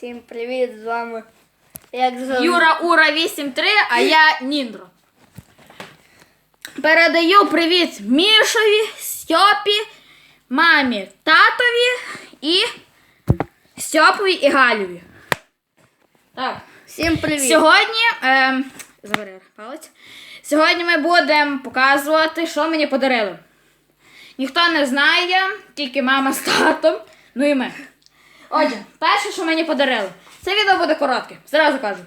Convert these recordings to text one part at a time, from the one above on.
Всім привіт з вами. Як завжди. Юра Ура 83, а я Ніндро. Передаю привіт Мішові, Стьопі, мамі, татові і Стьопові і Галіві. Так. Всім привіт. Сьогодні. Е, забери палець. Сьогодні ми будемо показувати, що мені подарили. Ніхто не знає, тільки мама з татом, ну і ми. Отже, перше, що мені подарили. Це відео буде коротке, зразу кажу.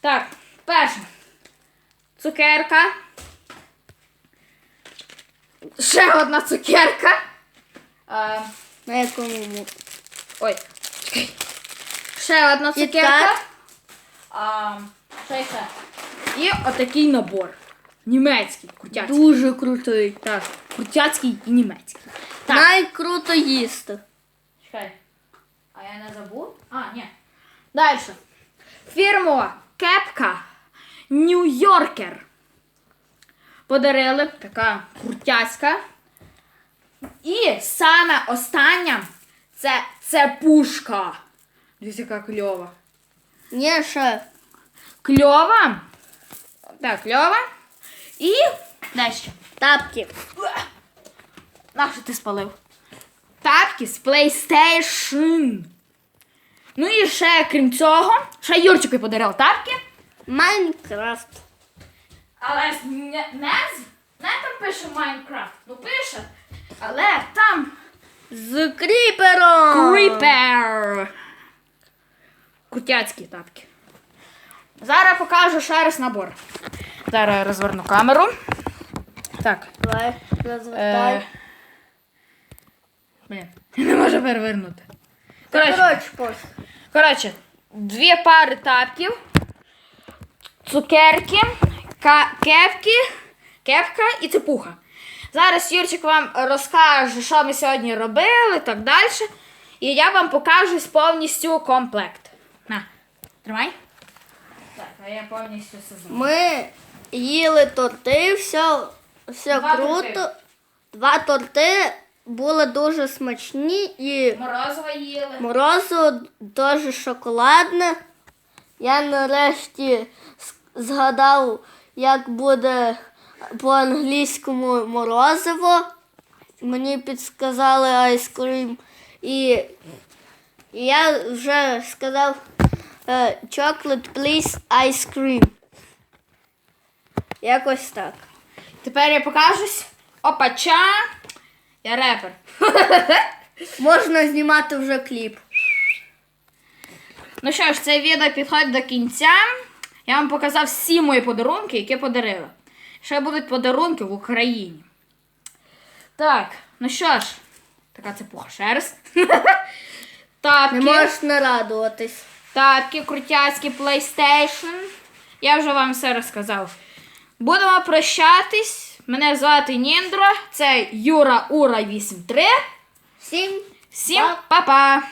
Так, перше. Цукерка. Ще одна цукерка. На якому? Ой, чекай. Ще одна цукерка. А, ще й ще. І отакий набор. Німецький, крутяцький. Дуже крутий. Так, крутяцький і німецький. Так, Найкруто їсти. чекай. А я не забув? А, ні. Далі. Фірмова кепка Нью-Йоркер. Подарили. Така крутяцька. І саме остання це, це пушка. Дивіться, яка кльова. Ні, ще. Кльова. Так, кльова. І далі. Тапки. Нащо ти спалив? Тапки з PlayStation. Ну і ще, крім цього, ще Юрчику подарив тапки. Майнкрафт. Але ж не, не, не там пише Майнкрафт. Ну пише. Але там З кріпером. Creeper. Крутяцькі тапки. Зараз покажу ще раз набор. Зараз я розверну камеру. Так. Давай, розвертай. Е... Блін, не можу перевернути. Коротше, Коротше. Коротше, дві пари тапків, цукерки, кепки, кепка і цепуха. Зараз Юрчик вам розкаже, що ми сьогодні робили і так далі. І я вам покажу повністю комплект. На, тримай. Так, а я повністю все зроблю. Ми їли торти, все, все Два круто. торти. Два торти були дуже смачні і Морозиво їли. морозиво дуже шоколадне. Я нарешті згадав, як буде по-англійському морозиво. Мені підсказали айскрім. І, я вже сказав е, chocolate please ice cream. Якось так. Тепер я покажусь. Опача. Я репер. Можна знімати вже кліп. Ну що ж, це відео підходить до кінця. Я вам показав всі мої подарунки, які подарила. Ще будуть подарунки в Україні. Так, ну що ж, така це пуха шерсть. Тапки, Не можеш не радуватись. тапки, крутяцькі PlayStation. Я вже вам все розказав. Будемо прощатись. Мене звати Ніндро, це Юра Ура 83. Всім Всім па-па!